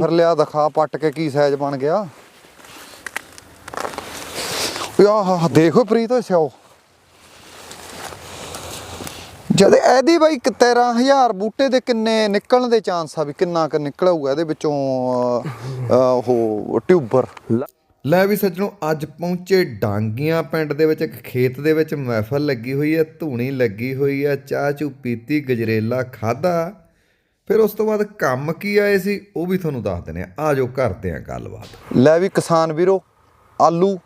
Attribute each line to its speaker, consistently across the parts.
Speaker 1: ਫਿਰ ਲਿਆ ਦਿਖਾ ਪੱਟ ਕੇ ਕੀ ਸਾਈਜ਼ ਬਣ ਗਿਆ। ਓਏ ਦੇਖੋ ਪ੍ਰੀਤ ਸਿਓ ਜਦ ਇਹਦੀ ਬਾਈ 13000 ਬੂਟੇ ਦੇ ਕਿੰਨੇ ਨਿਕਲਣ ਦੇ ਚਾਂਸ ਆ ਵੀ ਕਿੰਨਾ ਕੁ ਨਿਕਲੂਗਾ ਇਹਦੇ ਵਿੱਚੋਂ ਉਹ ਟਿਊਬਰ। ਲੈ ਵੀ ਸੱਜਣੋ, ਅੱਜ ਪਹੁੰਚੇ ਡਾਂਗੀਆਂ ਪਿੰਡ ਦੇ ਵਿੱਚ, ਇੱਕ ਖੇਤ ਦੇ ਵਿੱਚ ਮਹਿਫਲ ਲੱਗੀ ਹੋਈ ਹੈ, ਧੂਣੀ ਲੱਗੀ ਹੋਈ ਹੈ, ਚਾਹ ਚੂ ਪੀਤੀ, ਗਜਰੇਲਾ ਖਾਦਾ ਫਿਰ ਉਸ ਤੋਂ ਬਾਅਦ ਕੰਮ ਕੀ ਆਏ ਸੀ, ਉਹ ਵੀ ਤੁਹਾਨੂੰ ਦੱਸ ਦਿੰਦੇ ਆ ਆ ਜਾਓ, ਕਰਦੇ ਆ ਗੱਲਬਾਤ। ਲੈ ਵੀ ਕਿਸਾਨ ਵੀਰੋ, ਆਲੂ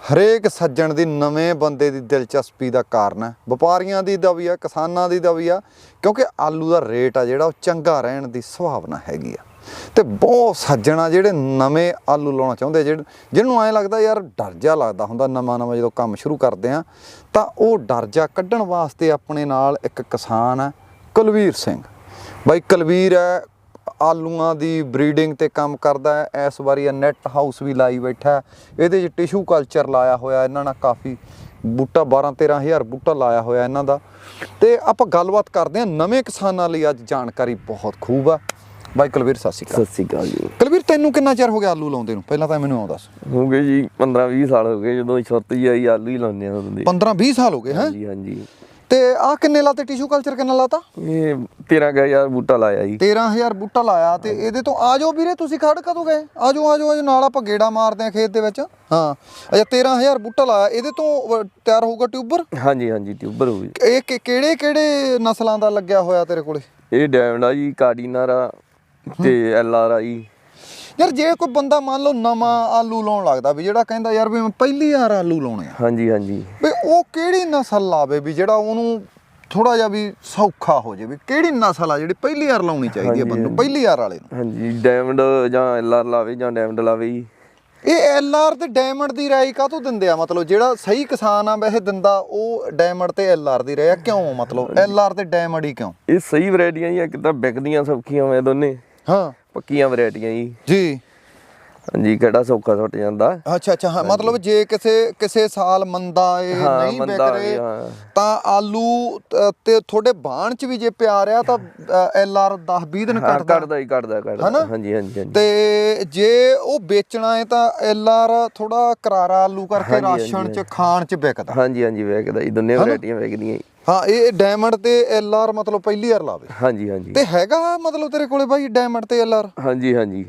Speaker 1: ਹਰੇਕ ਸੱਜਣ ਦੀ ਨਵੇਂ ਬੰਦੇ ਦੀ ਦਿਲਚਸਪੀ ਦਾ ਕਾਰਨ ਹੈ। ਵਪਾਰੀਆਂ ਦੀ ਦਾ ਵੀ ਆ, ਕਿਸਾਨਾਂ ਦੀ ਦਾ ਵੀ ਆ, ਕਿਉਂਕਿ ਆਲੂ ਦਾ ਰੇਟ ਆ ਜਿਹੜਾ, ਉਹ ਚੰਗਾ ਰਹਿਣ ਦੀ ਸੰਭਾਵਨਾ ਹੈਗੀ ਆ। ਤੇ ਬਹੁਤ ਸੱਜਣ ਆ ਜਿਹੜੇ ਨਵੇਂ ਆਲੂ ਲਾਉਣਾ ਚਾਹੁੰਦੇ ਜਿਹੜੇ ਜਿਹਨੂੰ ਐਂ ਲੱਗਦਾ ਯਾਰ ਡਰ ਜਾ ਲੱਗਦਾ ਹੁੰਦਾ ਨਵਾਂ ਨਵਾਂ ਜਦੋਂ ਕੰਮ ਸ਼ੁਰੂ ਕਰਦੇ ਆ ਤਾਂ ਉਹ ਡਰ ਜਾ ਕੱਢਣ ਵਾਸਤੇ ਆਪਣੇ ਨਾਲ ਇੱਕ ਕਿਸਾਨ ਹੈ, ਕੁਲਵੀਰ ਸਿੰਘ। ਬਾਈ ਕੁਲਵੀਰ ਹੈ ਆਲੂਆਂ ਦੀ ਬਰੀਡਿੰਗ ਤੇ ਕੰਮ ਕਰਦਾ ਹੈ ਇਸ ਵਾਰੀ ਇਹ ਨੈਟ ਹਾਊਸ ਵੀ ਲਾਈ ਬੈਠਾ। ਇਹਦੇ 'ਚ ਟਿਸ਼ੂ ਕਲਚਰ ਲਾਇਆ ਹੋਇਆ ਇਹਨਾਂ ਨਾਲ ਕਾਫੀ ਬੂਟਾ 12 13000 ਬੂਟਾ ਲਾਇਆ ਹੋਇਆ ਇਹਨਾਂ ਦਾ। ਤੇ ਆਪਾਂ ਗੱਲਬਾਤ ਕਰਦੇ ਹਾਂ ਨਵੇਂ ਕਿਸਾਨਾਂ ਲਈ ਅੱਜ ਜਾਣਕਾਰੀ ਬਹੁਤ ਖੂਬ ਆ। ਬਾਈ ਕੁਲਵੀਰ ਸਤਿ ਸ਼੍ਰੀ ਅਕਾਲ।
Speaker 2: ਸਤਿ ਸ਼੍ਰੀ ਅਕਾਲ ਜੀ।
Speaker 1: ਕੁਲਵੀਰ ਤੈਨੂੰ ਕਿੰਨਾ ਚਿਰ ਹੋ ਗਿਆ ਆਲੂ ਲਾਉਂਦੇ ਨੂੰ? ਪਹਿਲਾਂ ਤਾਂ ਮੈਨੂੰ ਆਉਂ ਦੱਸ।
Speaker 2: ਹੋ ਗਏ ਜੀ 15 20 ਸਾਲ ਹੋ ਗਏ ਜਦੋਂ ਛੁੱਟ ਜੀ ਆਈ ਆਲੂ ਹੀ ਲਾਉਂਦੇ ਆ ਉਦੋਂ ਦੇ।
Speaker 1: 15 20 ਸਾਲ ਹੋ ਗਏ ਹੈ?
Speaker 2: ਹਾਂਜੀ ਹਾਂਜੀ।
Speaker 1: ਤੇ ਆਹ ਕਿੰਨੇ ਲਾਤੇ? ਟਿਸ਼ੂ ਕਲਚਰ ਕਿੰਨਾ ਲਾਤਾ?
Speaker 2: ਇਹ 13 ਯਾਰ ਬੂਟਾ ਲਾਇਆ ਜੀ।
Speaker 1: 13000 ਬੂਟਾ ਲਾਇਆ ਤੇ ਇਹਦੇ ਤੋਂ ਆ ਜਾਓ ਵੀਰੇ ਤੁਸੀਂ ਖੜ ਕਦੋਂ ਗਏ? ਆ ਜਾਓ ਆ ਜਾਓ ਆ ਨਾਲ ਆਪਾਂ ਗੇੜਾ ਮਾਰਦੇ ਆ ਖੇਤ ਦੇ ਵਿੱਚ। ਹਾਂ। ਅੱਛਾ 13000 ਬੂਟਾ ਲਾਇਆ। ਇਹਦੇ ਤੋਂ ਤਿਆਰ ਹੋਊਗਾ ਟਿਊਬਰ?
Speaker 2: ਹਾਂਜੀ ਹਾਂਜੀ ਟਿਊਬਰ ਹੋ ਗਈ
Speaker 1: ਇਹ ਕਿਹੜੇ ਕਿਹੜੇ ਨਸਲਾਂ ਦਾ ਲੱਗਿਆ ਹੋਇਆ ਤੇਰੇ ਕੋਲੇ?
Speaker 2: ਇਹ ਆ ਜੀ ਕਾਰਡੀਨਾਰਾ ਤੇ ਐਲ ਆਰ ਆਈ।
Speaker 1: ਯਾਰ ਜੇ ਕੋਈ ਬੰਦਾ ਮੰਨ ਲਓ ਨਵਾਂ ਆਲੂ ਲਾਉਣ ਲੱਗਦਾ ਵੀ ਜਿਹੜਾ ਕਹਿੰਦਾ ਯਾਰ ਵੀ ਮੈਂ ਪਹਿਲੀ ਵਾਰ ਆਲੂ ਲਾਉਣੇ ਆ।
Speaker 2: ਹਾਂਜੀ ਹਾਂਜੀ।
Speaker 1: ਵੀ ਉਹ ਕਿਹੜੀ ਨਸਲ ਲਾਵੇ ਵੀ ਜਿਹੜਾ ਉਹਨੂੰ ਥੋੜਾ ਜਿਹਾ ਵੀ ਸੌਖਾ ਹੋ ਜਾਵੇ ਕਿਹੜੀ ਨਸਲ ਆ ਜਿਹੜੀ ਪਹਿਲੀ ਵਾਰ ਲਾਉਣੀ ਚਾਹੀਦੀ ਹੈ ਬੰਦੇ ਨੂੰ। ਪਹਿਲੀ ਵਾਰ ਵਾਲੇ ਨੂੰ।
Speaker 2: ਹਾਂਜੀ ਡੈਮਡ ਜਾਂ ਐਲ ਆਰ ਲਾਵੇ ਜਾਂ ਡੈਮਡ ਲਾਵੇ ਜੀ।
Speaker 1: ਇਹ ਐਲਆਰ ਤੇ ਡਾਇਮੰਡ ਦੀ ਰਾਈ ਕਾਹਤੋਂ ਦਿੰਦੇ ਆ? ਮਤਲਬ ਜਿਹੜਾ ਸਹੀ ਕਿਸਾਨ ਆ ਵੈਸੇ ਦਿੰਦਾ ਉਹ ਡਾਇਮੰਡ ਤੇ ਐਲਆਰ ਦੀ ਰਾਈ ਆ। ਕਿਉਂ ਮਤਲਬ ਐਲਆਰ ਤੇ ਡਾਇਮੰਡ ਹੀ ਕਿਉਂ?
Speaker 2: ਇਹ ਸਹੀ ਵੈਰਾਈਟੀਆਂ ਜੀ ਇੱਕ ਤਾਂ ਵਿਕਦੀਆਂ ਸੌਖੀਆਂ ਵੇ ਦੋਨੇ।
Speaker 1: ਹਾਂ।
Speaker 2: ਪੱਕੀਆਂ ਵੈਰਾਈਟੀਆਂ ਜੀ।
Speaker 1: ਜੀ।
Speaker 2: ਹਾਂਜੀ ਕਿਹੜਾ ਸੌਖਾ ਸੁੱਟ ਜਾਂਦਾ।
Speaker 1: ਅੱਛਾ ਅੱਛਾ ਹਾਂ ਮਤਲਬ ਜੇ ਕਿਸੇ ਕਿਸੇ ਸਾਲ ਮੰਦਾ ਇਹ
Speaker 2: ਹਾਂ,
Speaker 1: ਨਹੀਂ ਵਿਕ ਰਹੇ। ਤਾਂ ਆਲੂ ਤੇ ਤੁਹਾਡੇ ਬਾਣ ਚ ਵੀ ਜੇ ਪਿਆ ਰਿਹਾ ਤਾਂ ਐਲਆਰ 10 20 ਦਿਨ ਕੱਟਦਾ।
Speaker 2: ਕੱਢਦਾ ਹੀ ਕੱਢਦਾ
Speaker 1: ਹਨਾ?
Speaker 2: ਹਾਂਜੀ ਹਾਂਜੀ
Speaker 1: ਤੇ ਜੇ ਉਹ ਵੇਚਣਾ ਹੈ ਤਾਂ ਐਲਆਰ ਥੋੜਾ ਕਰਾਰਾ ਆਲੂ ਕਰਕੇ ਰਾਸ਼ਨ ਚ ਖਾਣ ਚ ਵਿਕਦਾ।
Speaker 2: ਹਾਂਜੀ ਹਾਂਜੀ ਵੇਖਦਾ ਜੀ ਦੋਨੇ ਵੈਰਾਈਟੀਆਂ ਵੇਖਦੀਆਂ ਜੀ।
Speaker 1: ਹਾਂ ਇਹ ਡਾਇਮੰਡ ਤੇ ਐਲਆਰ ਮਤਲਬ ਪਹਿਲੀ ਵਾਰ ਲਾਵੇ।
Speaker 2: ਹਾਂਜੀ ਹਾਂਜੀ।
Speaker 1: ਤੇ ਹੈਗਾ ਮਤਲਬ ਤੇਰੇ ਕੋਲੇ ਬਾਈ ਡਾਇਮੰਡ ਤੇ ਐਲਆਰ
Speaker 2: ਹਾਂਜੀ ਹਾਂਜੀ।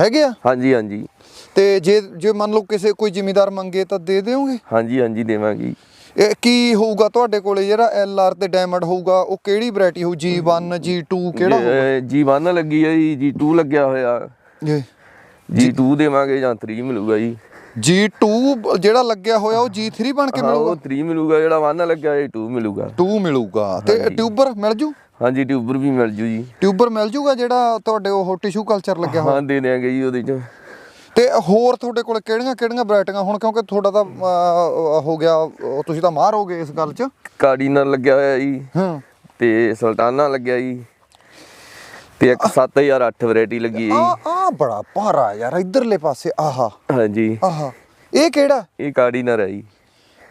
Speaker 1: ਹੈਗੇ ਆ?
Speaker 2: ਹਾਂਜੀ ਹਾਂਜੀ।
Speaker 1: ਤੇ ਜੇ ਜੇ ਮੰਨ ਲਓ ਕਿਸੇ ਕੋਈ ਜ਼ਿਮੀਦਾਰ ਮੰਗੇ ਤਾਂ ਦੇ ਦਿਓਗੇ?
Speaker 2: ਹਾਂਜੀ ਹਾਂਜੀ ਦੇਵਾਂਗੇ।
Speaker 1: ਇਹ ਕੀ ਹੋਊਗਾ ਤੁਹਾਡੇ ਕੋਲੇ ਜਿਹੜਾ ਐਲਆਰ ਤੇ ਡਾਇਮੰਡ ਹੋਊਗਾ ਉਹ ਕਿਹੜੀ ਵੈਰਾਈਟੀ ਹੋਊ? G1 G2 ਕਿਹੜਾ ਹੋਊਗਾ?
Speaker 2: ਜੀ 1 ਲੱਗੀ ਹੈ ਜੀ ਜੀ 2 ਲੱਗਿਆ ਹੋਇਆ।
Speaker 1: ਜੀ।
Speaker 2: ਜੀ 2 ਦੇਵਾਂਗੇ ਜਾਂ 3 ਮਿਲੂਗਾ ਜੀ।
Speaker 1: G2 ਜਿਹੜਾ ਲੱਗਿਆ ਹੋਇਆ ਉਹ G3 ਬਣ ਕੇ
Speaker 2: ਹਾਂ ਉਹ
Speaker 1: ਮਿਲੂਗਾ?
Speaker 2: 3 ਮਿਲੂਗਾ ਜਿਹੜਾ 1 ਲੱਗਿਆ ਇਹ 2 ਮਿਲੂਗਾ।
Speaker 1: 2 ਮਿਲੂਗਾ। ਤੇ ਟਿਊਬਰ ਮਿਲ ਜੂ?
Speaker 2: ਹਾਂਜੀ ਟਿਊਬਰ ਵੀ ਮਿਲ ਜੂ ਜੀ।
Speaker 1: ਟਿਊਬਰ ਮਿਲ ਜੂਗਾ ਜਿਹੜਾ ਤੁਹਾਡੇ ਉਹ ਟਿਸ਼ੂ ਕਲਚਰ ਲੱਗਿਆ ਹੋਇਆ?
Speaker 2: ਹਾਂ ਦੇ ਦਿਆਂਗੇ ਜੀ ਉਹਦੇ ਚ।
Speaker 1: ਤੇ ਹੋਰ ਤੁਹਾਡੇ ਕੋਲ ਕਿਹੜੀਆਂ ਕਿਹੜੀਆਂ ਵੈਰਾਈਟੀਆਂ ਹੁਣ? ਕਿਉਂਕਿ ਤੁਹਾਡਾ ਤਾਂ ਅਹ, ਹੋ ਗਿਆ ਉਹ ਤੁਸੀਂ ਤਾਂ ਮਾਰ ਹੋਗੇ ਇਸ ਗੱਲ 'ਚ।
Speaker 2: ਕਾਰਡੀਨਲ ਲੱਗਿਆ ਹੋਇਆ ਜੀ।
Speaker 1: ਹਾਂ।
Speaker 2: ਤੇ ਸੁਲਤਾਨਾ ਲੱਗਿਆ ਜੀ। ਤੇ ਇੱਕ 7008 ਵੈਰਾਈਟੀ ਲੱਗੀ ਹੈ
Speaker 1: ਆ ਆ ਬੜਾ ਭਾਰਾ ਯਾਰ ਇਧਰਲੇ ਪਾਸੇ ਆਹਾ।
Speaker 2: ਹਾਂਜੀ।
Speaker 1: ਆਹਾ। ਇਹ ਕਿਹੜਾ?
Speaker 2: ਇਹ ਕਾਰਡੀਨਲ ਹੈ ਜੀ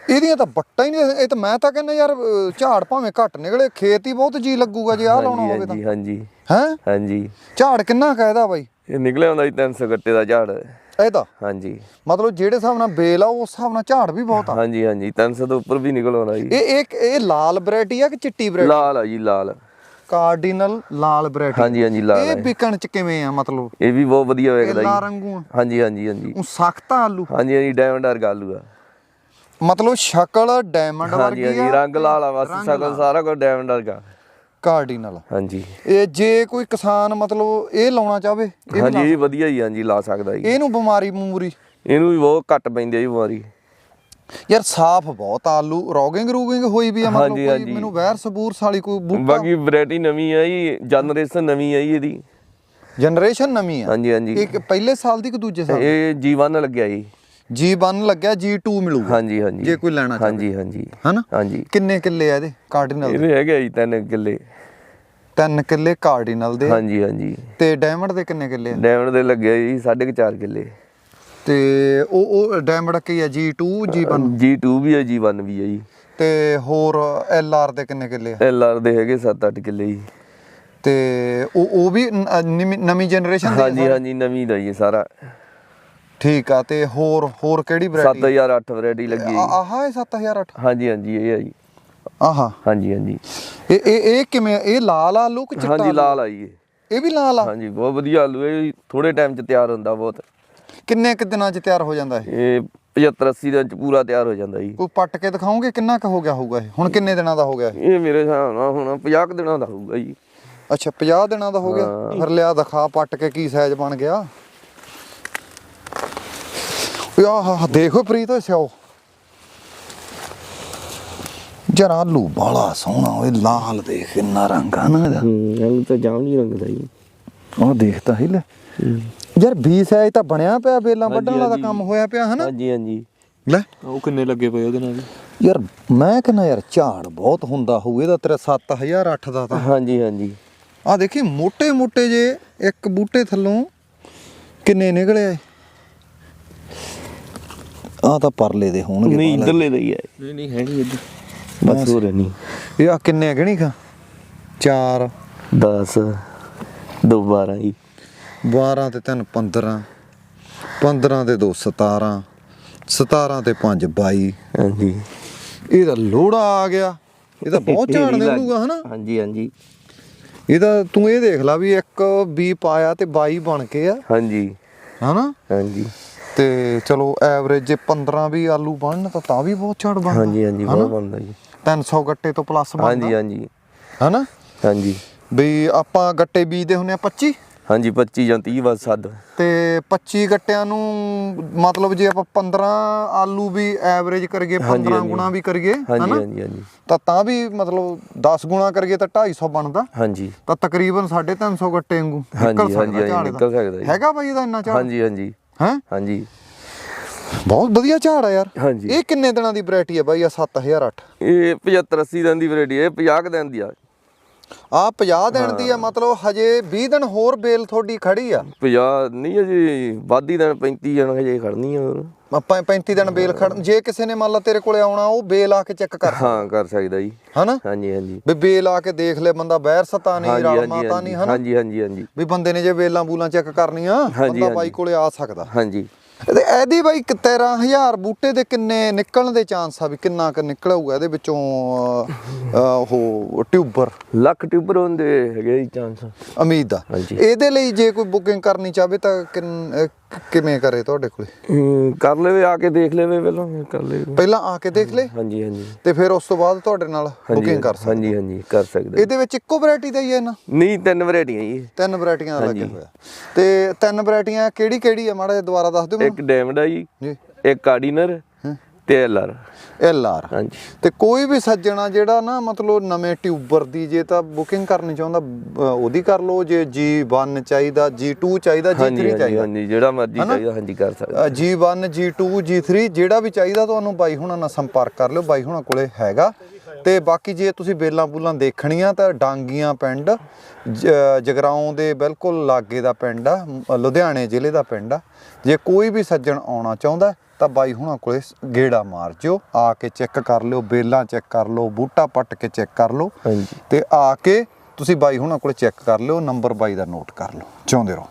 Speaker 1: ਇਹਦੀਆਂ ਤਾਂ ਬੱਟਾਂ ਹੀ ਨਹੀਂ ਇਹ ਤਾਂ ਮੈਂ ਤਾਂ ਕਹਿੰਦਾ ਯਾਰ ਝਾੜ ਭਾਵੇਂ ਘੱਟ ਨਿਕਲੇ ਖੇਤ ਹੀ ਬਹੁਤ ਜੀ ਲੱਗੂਗਾ ਜੇ ਆ ਲਾਉਣਾ ਹੋਵੇ ਤਾਂ।
Speaker 2: ਹਾਂਜੀ ਹਾਂਜੀ।
Speaker 1: ਹੈ?
Speaker 2: ਹਾਂਜੀ।
Speaker 1: ਝਾੜ ਕਿੰਨਾ ਕਾਇਦਾ ਬਾਈ?
Speaker 2: ਇਹ ਨਿਕਲਿਆ ਹੁੰਦਾ ਜੀ 300 ਗੱਟੇ ਦਾ ਝਾੜ।
Speaker 1: ਇਹਦਾ
Speaker 2: ਹਾਂਜੀ।
Speaker 1: ਮਤਲਬ ਜਿਹੜੇ ਹਿਸਾਬ ਨਾਲ ਬੇਲ ਆ ਉਸ ਹਿਸਾਬ ਨਾਲ ਝਾੜ ਵੀ ਬਹੁਤ ਆ।
Speaker 2: ਹਾਂਜੀ ਹਾਂਜੀ। 300 ਤੋਂ ਉੱਪਰ ਵੀ ਨਿਕਲ ਆਉਂਦਾ ਜੀ।
Speaker 1: ਇਹ ਇਹ ਇਹ ਲਾਲ ਵੈਰਾਈਟੀ ਆ ਕਿ ਚਿੱਟੀ ਵੈਰਾਈਟੀ?
Speaker 2: ਲਾਲ ਆ ਜੀ ਲਾਲ।
Speaker 1: ਕਾਰਡੀਨਲ ਲਾਲ ਵੈਰਾਈਟੀ
Speaker 2: ਹਾਂਜੀ ਹਾਂਜੀ ਲਾਲ
Speaker 1: ਇਹ
Speaker 2: ਹੈ।
Speaker 1: ਵਿਕਣ ਚ ਕਿਵੇਂ ਆ ਮਤਲਬ?
Speaker 2: ਇਹ ਵੀ ਬਹੁਤ ਵਧੀਆ ਵੇਖਦਾ
Speaker 1: ਲਾ
Speaker 2: ਜੀ
Speaker 1: ਰੰਗੂ ਆ
Speaker 2: ਹਾਂਜੀ ਹਾਂਜੀ ਹਾਂਜੀ।
Speaker 1: ਉਹ ਸਖਤ ਆਲੂ।
Speaker 2: ਹਾਂਜੀ ਹਾਂਜੀ ਡਾਇਮੰਡ ਵਰਗਾ ਆਲੂ ਆ।
Speaker 1: ਮਤਲਬ ਸ਼ਕਲ ਡਾਇਮੰਡ
Speaker 2: ਹਾਂਜੀ
Speaker 1: ਵਰਗੀ
Speaker 2: ਹਾਂਜੀ
Speaker 1: ਆ
Speaker 2: ਰੰਗ ਲਾਲ ਆ ਬਸ
Speaker 1: ਰੰਗ
Speaker 2: ਸਕਲ
Speaker 1: ਲਾਲ।
Speaker 2: ਸਾਰਾ ਕੁਝ ਡਾਇਮੰਡ ਵਰਗਾ।
Speaker 1: ਕਾਰਡੀਨਲ।
Speaker 2: ਹਾਂਜੀ।
Speaker 1: ਇਹ ਜੇ ਕੋਈ ਕਿਸਾਨ ਮਤਲਬ ਇਹ ਲਾਉਣਾ ਚਾਹਵੇ ਇਹ
Speaker 2: ਹਾਂਜੀ ਵਧੀਆ ਹੀ ਹਾਂਜੀ ਲਾ ਸਕਦਾ ਜੀ।
Speaker 1: ਇਹਨੂੰ ਬਿਮਾਰੀ ਮੂਰੀ
Speaker 2: ਇਹਨੂੰ ਵੀ ਬਹੁਤ ਘੱਟ ਪੈਂਦੀ ਆ ਜੀ ਬਿਮਾਰੀ।
Speaker 1: ਯਾਰ ਸਾਫ਼ ਬਹੁਤ ਆ ਆਲੂ ਰੋਗਿੰਗ ਰੂਗਿੰਗ ਹੋਈ ਵੀ ਆ ਮਤਲਬ
Speaker 2: ਹਾਂਜੀ,
Speaker 1: ਕੋਈ
Speaker 2: ਹਾਂਜੀ।
Speaker 1: ਮੈਨੂੰ ਵੈਰ ਸਬੂਰ ਸਾਲੀ ਕੋਈ ਬੂਟਾ
Speaker 2: ਬਾਕੀ ਵੈਰਾਈਟੀ ਨਵੀਂ ਆ ਜੀ ਜਨਰੇਸ਼ਨ ਨਵੀਂ ਆ ਜੀ ਇਹਦੀ।
Speaker 1: ਜਨਰੇਸ਼ਨ ਨਵੀਂ ਆ?
Speaker 2: ਹਾਂਜੀ ਹਾਂਜੀ।
Speaker 1: ਇਹ ਕਿ ਪਹਿਲੇ ਸਾਲ ਦੀ ਕਿ ਦੂਜੇ ਸਾਲ
Speaker 2: ਇਹ ਜੀਵਨ ਲੱਗਿਆ ਜੀ।
Speaker 1: G1 ਲੱਗਿਆ G2 ਮਿਲੂਗਾ।
Speaker 2: ਹਾਂਜੀ ਹਾਂਜੀ।
Speaker 1: ਜੇ ਕੋਈ ਲੈਣਾ ਚਾਹੇ।
Speaker 2: ਹਾਂਜੀ ਹਾਂਜੀ।
Speaker 1: ਹਨਾ?
Speaker 2: ਹਾਂਜੀ।
Speaker 1: ਕਿੰਨੇ ਕਿੱਲੇ ਆ ਇਹਦੇ? ਕਾਰਡੀਨਲ ਦੇ?
Speaker 2: ਇਹਦੇ ਹੈਗੇ ਜੀ ਤਿੰਨ ਕਿੱਲੇ।
Speaker 1: ਤਿੰਨ ਕਿੱਲੇ ਕਾਰਡੀਨਲ ਦੇ।
Speaker 2: ਹਾਂਜੀ ਹਾਂਜੀ।
Speaker 1: ਤੇ ਡਾਇਮੰਡ ਦੇ ਕਿੰਨੇ ਕਿੱਲੇ ਆ?
Speaker 2: ਡਾਇਮੰਡ ਦੇ ਲੱਗੇ ਜੀ 4.5 ਕਿੱਲੇ।
Speaker 1: ਤੇ ਉਹ ਉਹ ਡਾਇਮੰਡ ਕੀ ਆ G2 G1
Speaker 2: G2 ਵੀ ਹੈ G1 ਵੀ ਹੈ ਜੀ।
Speaker 1: ਤੇ ਹੋਰ LR ਦੇ ਕਿੰਨੇ ਕਿੱਲੇ ਆ?
Speaker 2: ਐਲਆਰ ਦੇ ਹੈਗੇ 7-8 ਕਿੱਲੇ ਜੀ।
Speaker 1: ਤੇ ਉਹ ਉਹ ਵੀ ਨਵੀਂ- ਜਨਰੇਸ਼ਨ
Speaker 2: ਹਾਂਜੀ ਹਾਂਜੀ ਨਵੀਂ ਦਾ ਜੀ ਸਾਰਾ।
Speaker 1: ਠੀਕ ਆ ਤੇ ਹੋਰ ਹੋਰ ਕਿਹੜੀ ਵੈਰਾਈਟੀ
Speaker 2: 7008 ਵੈਰਾਈਟੀ ਲੱਗੀ ਹੈ ਜੀ।
Speaker 1: ਆਹ ਹੈ 7008
Speaker 2: ਹਾਂਜੀ ਹਾਂਜੀ ਇਹ ਆ ਜੀ।
Speaker 1: ਆਹਾ।
Speaker 2: ਹਾਂਜੀ ਹਾਂਜੀ।
Speaker 1: ਇਹ ਇਹ ਇਹ ਕਿਵੇਂ ਇਹ ਲਾਲ ਆਲੂ ਕਿ ਚਿੱਟਾ
Speaker 2: ਹਾਂਜੀ? ਲਾਲ ਆਈ ਇਹ।
Speaker 1: ਇਹ ਵੀ ਲਾਲ ਆ?
Speaker 2: ਹਾਂਜੀ ਬਹੁਤ ਵਧੀਆ ਆਲੂ ਇਹ ਥੋੜੇ ਟਾਈਮ ਚ ਤਿਆਰ ਹੁੰਦਾ ਬਹੁਤ।
Speaker 1: ਕਿੰਨੇ ਕੁ ਦਿਨਾਂ 'ਚ ਤਿਆਰ ਹੋ ਜਾਂਦਾ ਇਹ?
Speaker 2: ਇਹ 75 80 ਦਿਨ ਚ ਪੂਰਾ ਤਿਆਰ ਹੋ ਜਾਂਦਾ ਜੀ।
Speaker 1: ਕੋਈ ਪੱਟ ਕੇ ਦਿਖਾਓਗੇ ਕਿੰਨਾ ਕੁ ਹੋ ਗਿਆ ਹੋਊਗਾ ਇਹ? ਹੁਣ ਕਿੰਨੇ ਦਿਨਾਂ ਦਾ ਹੋ ਗਿਆ ਇਹ?
Speaker 2: ਇਹ ਮੇਰੇ ਹਿਸਾਬ ਨਾਲ ਹੁਣ 50 ਕੁ ਦਿਨਾਂ ਦਾ ਹੋਊਗਾ ਜੀ।
Speaker 1: ਅੱਛਾ 50 ਦਿਨਾਂ ਦਾ ਹੋ ਗਿਆ? ਫਿਰ ਲਿਆ ਦਿਖਾ ਪੱਟ ਕੇ ਕੀ ਸਾਈਜ਼ ਬਣ ਗਿਆ। ਆਹ ਦੇਖੋ ਪ੍ਰੀਤ ਸਿਓ ਜਰਾ ਆਲੂ ਬਾਲਾ ਸੋਹਣਾ ਓਏ ਲਾਲ ਦੇਖ ਕਿੰਨਾ ਰੰਗ ਆ ਨਾ ਇਹਦਾ।
Speaker 2: ਹੂੰ ਤਾਂ ਜਾਮਨੀ ਰੰਗ ਦਾ ਜੀ।
Speaker 1: ਉਹ ਦੇਖਦਾ ਹੀ ਲੈ। ਯਾਰ 20 ਸਾਈਜ਼ ਤਾਂ ਬਣਿਆ ਪਿਆ
Speaker 2: ਵੇਲਾਂ
Speaker 1: ਵੱਢਣ ਵਾਲਾ ਕੰਮ ਹੋਇਆ ਪਿਆ ਹਨਾ?
Speaker 2: ਹਾਂਜੀ ਹਾਂਜੀ।
Speaker 1: ਲੈ।
Speaker 3: ਉਹ ਕਿੰਨੇ ਲੱਗੇ ਪਏ ਉਹਦੇ ਨਾਲ?
Speaker 1: ਯਾਰ ਮੈਂ ਕਹਿੰਦਾ ਯਾਰ ਝਾੜ ਬਹੁਤ ਹੁੰਦਾ ਹੋਊ ਇਹਦਾ ਤੇਰਾ 7000 8 ਦਾ ਤਾਂ।
Speaker 2: ਹਾਂਜੀ ਹਾਂਜੀ।
Speaker 1: ਆ ਦੇਖੀ ਮੋٹے ਮੋٹے ਜੇ ਇੱਕ ਬੂਟੇ ਥੱਲੋਂ ਕਿੰਨੇ ਨਿਕਲੇ ਆ ਆ ਤਾਂ ਪਰਲੇ ਦੇ ਹੋਣਗੇ
Speaker 2: ਨਹੀਂ ਇਧਰਲੇ ਦੇ ਹੀ ਆ
Speaker 3: ਨਹੀਂ ਨਹੀਂ ਹੈ ਨਹੀਂ ਇੱਧਰ।
Speaker 2: ਬਸ ਹੋ ਨਹੀਂ।
Speaker 1: ਇਹ ਆ ਕਿੰਨੇ ਗਣੀ ਕਾ 4
Speaker 2: 10 ਦੁਬਾਰਾ ਹੀ
Speaker 1: 12 ਤੇ 3 15 15 ਤੇ 2 17 17 ਤੇ 5 22
Speaker 2: ਹਾਂਜੀ।
Speaker 1: ਇਹਦਾ ਲੋੜਾ ਆ ਗਿਆ। ਇਹ ਤਾਂ ਬਹੁਤ ਝਾੜ
Speaker 2: ਵੀ ਲੱਗ-
Speaker 1: ਹਨਾ?
Speaker 2: ਹਾਂਜੀ ਹਾਂਜੀ।
Speaker 1: ਇਹਦਾ ਤੂੰ ਇਹ ਦੇਖ ਲੈ ਵੀ ਇੱਕ ਬੀ ਪਾਇਆ ਤੇ 22 ਬਣ ਕੇ ਆ।
Speaker 2: ਹਾਂਜੀ।
Speaker 1: ਹਨਾ?
Speaker 2: ਹਾਂਜੀ।
Speaker 1: ਤੇ ਚਲੋ ਐਵਰੇਜ ਜੇ 15 ਵੀ ਆਲੂ ਬਣਨ ਤਾਂ ਤਾਂ ਵੀ ਬਹੁਤ ਝਾੜ ਬਣਦਾ।
Speaker 2: ਹਾਂਜੀ ਹਾਂਜੀ ਬਹੁਤ ਬਣਦਾ ਜੀ।
Speaker 1: 300 ਗੱਟੇ ਤੋਂ ਪਲੱਸ ਬਣਦਾ।
Speaker 2: ਹਾਂਜੀ ਹਾਂਜੀ।
Speaker 1: ਹਨਾ?
Speaker 2: ਹਾਂਜੀ।
Speaker 1: ਵੀ ਆਪਾਂ ਗੱਟੇ ਬੀਜਦੇ ਹੁੰਨੇ ਆ 25
Speaker 2: ਹਾਂਜੀ 25 ਜਾਂ 30 ਬਸ ਸੱਦ।
Speaker 1: ਤੇ 25 ਗੱਟਿਆਂ ਨੂੰ ਮਤਲਬ ਜੇ ਆਪਾਂ 15 ਆਲੂ ਵੀ ਐਵਰੇਜ
Speaker 2: ਹਾਂਜੀ,
Speaker 1: 15
Speaker 2: ਹਾਂਜੀ।
Speaker 1: ਗੁਣਾ ਵੀ
Speaker 2: ਹਾਂਜੀ
Speaker 1: ਹਨਾ?
Speaker 2: ਹਾਂਜੀ ਹਾਂਜੀ।
Speaker 1: ਤਾਂ ਤਾਂ ਵੀ ਮਤਲਬ 10 ਗੁਣਾ ਕਰੀਏ ਤਾਂ 250 ਬਣਦਾ।
Speaker 2: ਹਾਂਜੀ।
Speaker 1: ਤਾਂ ਤਕਰੀਬਨ 350 ਗੱਟੇ ਵਾਂਗੂ ਨਿਕਲ ਸਕਦਾ।
Speaker 2: ਨਿਕਲ ਸਕਦਾ।
Speaker 1: ਹੈਗਾ ਬਾਈ ਇਹਦਾ ਇੰਨਾ ਝਾੜ?
Speaker 2: ਹਾਂਜੀ ਹਾਂਜੀ।
Speaker 1: ਹੈ?
Speaker 2: ਹਾਂਜੀ।
Speaker 1: ਬਹੁਤ ਵਧੀਆ ਝਾੜ ਆ ਯਾਰ। ਇਹ ਕਿੰਨੇ ਦਿਨਾਂ ਦੀ ਵੈਰਾਈਟੀ ਆ ਬਾਈ? ਆ 7008
Speaker 2: ਇਹ 75 80 ਦਿਨ ਦੀ ਵੈਰਾਈਟੀ ਹੈ ਇਹ 50 ਕੁ ਦਿਨ ਦੀ ਆ।
Speaker 1: ਆ 50 ਦਿਨ ਦੀ ਆ ਮਤਲਬ ਹਜੇ 20 ਦਿਨ ਹੋਰ ਬੇਲ ਤੁਹਾਡੀ ਖੜੀ ਆ।
Speaker 2: 50 ਨਹੀਂ ਅਜੇ ਵਾਦੀ ਦਿਨ 35 ਜਣ ਹਜੇ ਖੜਨੀ ਆ ਹੋਰ।
Speaker 1: ਆਪਾਂ 35 ਦਿਨ ਬੇਲ ਖੜ ਜੇ ਕਿਸੇ ਨੇ ਮੰਨ ਲਾ ਤੇਰੇ ਕੋਲੇ ਆਉਣਾ ਉਹ ਬੇਲ ਆ ਕੇ ਚੈੱਕ ਕਰ।
Speaker 2: ਹਾਂ ਕਰ ਸਕਦਾ ਜੀ।
Speaker 1: ਹਨਾ?
Speaker 2: ਹਾਂਜੀ ਹਾਂਜੀ।
Speaker 1: ਵੀ ਬੇਲ ਆ ਕੇ ਦੇਖ ਲੈ ਬੰਦਾ ਬਹਿਰ ਸਤਾ ਨਹੀਂ ਰਲ ਮਾਤਾ ਨਹੀਂ ਹਨਾ?
Speaker 2: ਹਾਂਜੀ ਹਾਂਜੀ
Speaker 1: ਵੀ ਬੰਦੇ ਨੇ ਜੇ ਬੇਲਾਂ ਬੂਲਾਂ ਚੈੱਕ ਕਰਨੀਆਂ ਬੰਦਾ ਬਾਈ। ਕੋਲੇ ਆ ਸਕਦਾ।
Speaker 2: ਹਾਂਜੀ।
Speaker 1: ਤੇ ਇਹਦੀ ਬਾਈ 13000 ਬੂਟੇ ਦੇ ਕਿੰਨੇ ਨਿਕਲਣ ਦੇ ਚਾਂਸ ਆ ਵੀ ਕਿੰਨਾ ਕੁ ਨਿਕਲੂਗਾ ਇਹਦੇ ਵਿੱਚੋਂ ਉਹ ਟਿਊਬਰ?
Speaker 2: ਲੱਖ ਟਿਊਬਰ ਹੁੰਦੇ ਹੈਗੇ ਚਾਂਸ।
Speaker 1: ਉਮੀਦ ਆ। ਇਹਦੇ ਲਈ ਜੇ ਕੋਈ ਬੁਕਿੰਗ ਕਰਨੀ ਚਾਹਵੇ ਤਾਂ ਕਿਵੇਂ ਕਰੇ ਤੁਹਾਡੇ ਕੋਲੇ?
Speaker 2: ਕਰ ਲਵੇ ਆ ਕੇ ਦੇਖ ਲਵੇ ਪਹਿਲਾਂ ਫਿਰ ਕਰ ਲਵੇ।
Speaker 1: ਪਹਿਲਾਂ ਆ ਕੇ ਦੇਖ ਲੈ?
Speaker 2: ਹਾਂਜੀ ਹਾਂਜੀ।
Speaker 1: ਤੇ ਫਿਰ ਉਸ ਤੋਂ ਬਾਅਦ ਤੁਹਾਡੇ ਨਾਲ ਬੁਕਿੰਗ ਕਰ ਸਕਦੇ
Speaker 2: ਹਾਂਜੀ ਹਾਂਜੀ ਕਰ ਸਕਦੇ।
Speaker 1: ਇਹਦੇ ਵਿੱਚ ਇੱਕੋ ਵੈਰਾਈਟੀ ਦਾ ਹੀ ਹੈ ਨਾ?
Speaker 2: ਨਹੀਂ ਤਿੰਨ ਵੈਰਾਈਟੀਆਂ ਜੀ।
Speaker 1: ਤਿੰਨ ਵੈਰਾਈਟੀਆਂ ਦਾ ਲੱਗਿਆ। ਹੋਇਆ ਤੇ ਤਿੰਨ ਵੈਰਾਈਟੀਆਂ ਕਿਹੜੀ ਕਿਹੜੀ ਆ ਮਾੜਾ ਜਿਹਾ ਦੁਬਾਰਾ ਦੱਸ ਦਿਓ
Speaker 2: ਇੱਕ ਡੈਮਡ ਆ ਜੀ
Speaker 1: ਜੀ।
Speaker 2: ਇੱਕ ਆਰਡੀਨਰ ਤੇ ਐਲਆਰ
Speaker 1: ਐਲ ਆਰ।
Speaker 2: ਹਾਂਜੀ।
Speaker 1: ਤੇ ਕੋਈ ਵੀ ਸੱਜਣਾ ਜਿਹੜਾ ਨਾ ਮਤਲਬ ਨਵੇਂ ਟਿਊਬਰ ਦੀ ਜੇ ਤਾਂ ਬੁਕਿੰਗ ਕਰਨੀ ਚਾਹੁੰਦਾ ਉਹਦੀ ਕਰ ਲਓ ਜੇ G1 ਚਾਹੀਦਾ G2 ਚਾਹੀਦਾ
Speaker 2: ਹਾਂਜੀ
Speaker 1: G3
Speaker 2: ਹਾਂਜੀ
Speaker 1: ਚਾਹੀਦਾ।
Speaker 2: ਹਾਂਜੀ ਜਿਹੜਾ ਮਰਜ਼ੀ? ਚਾਹੀਦਾ ਹਾਂਜੀ ਕਰ ਸਕਦਾ
Speaker 1: ਅਹ G1 G2 G3 ਜਿਹੜਾ ਵੀ ਚਾਹੀਦਾ ਤੁਹਾਨੂੰ ਬਾਈ ਹੁਣਾਂ ਨਾਲ ਸੰਪਰਕ ਕਰ ਲਿਓ ਬਾਈ ਹੁਣਾਂ ਕੋਲੇ ਹੈਗਾ। ਤੇ ਬਾਕੀ ਜੇ ਤੁਸੀਂ ਬੇਲਾਂ ਬੂਲਾਂ ਦੇਖਣੀਆਂ ਤਾਂ ਡਾਂਗੀਆਂ ਪਿੰਡ ਜਗਰਾਉਂ ਦੇ ਬਿਲਕੁਲ ਲਾਗੇ ਦਾ ਪਿੰਡ ਆ ਲੁਧਿਆਣੇ ਜ਼ਿਲ੍ਹੇ ਦਾ ਪਿੰਡ ਆ। ਜੇ ਕੋਈ ਵੀ ਸੱਜਣ ਆਉਣਾ ਚਾਹੁੰਦਾ ਤਾਂ ਬਾਈ ਹੁਣਾਂ ਕੋਲੇ ਗੇੜਾ ਮਾਰ ਜਿਓ। ਆ ਕੇ ਚੈੱਕ ਕਰ ਲਿਓ ਬੇਲਾਂ ਚੈੱਕ ਕਰ ਲਓ ਬੂਟਾ ਪੱਟ ਕੇ ਚੈੱਕ ਕਰ ਲਓ। ਤੇ ਆ ਕੇ ਤੁਸੀਂ ਬਾਈ ਹੁਣਾਂ ਕੋਲੇ ਚੈੱਕ ਕਰ ਲਿਓ ਨੰਬਰ ਬਾਈ ਦਾ ਨੋਟ ਕਰ ਲਓ। ਚਾਹੁੰਦੇ ਰਹੋ।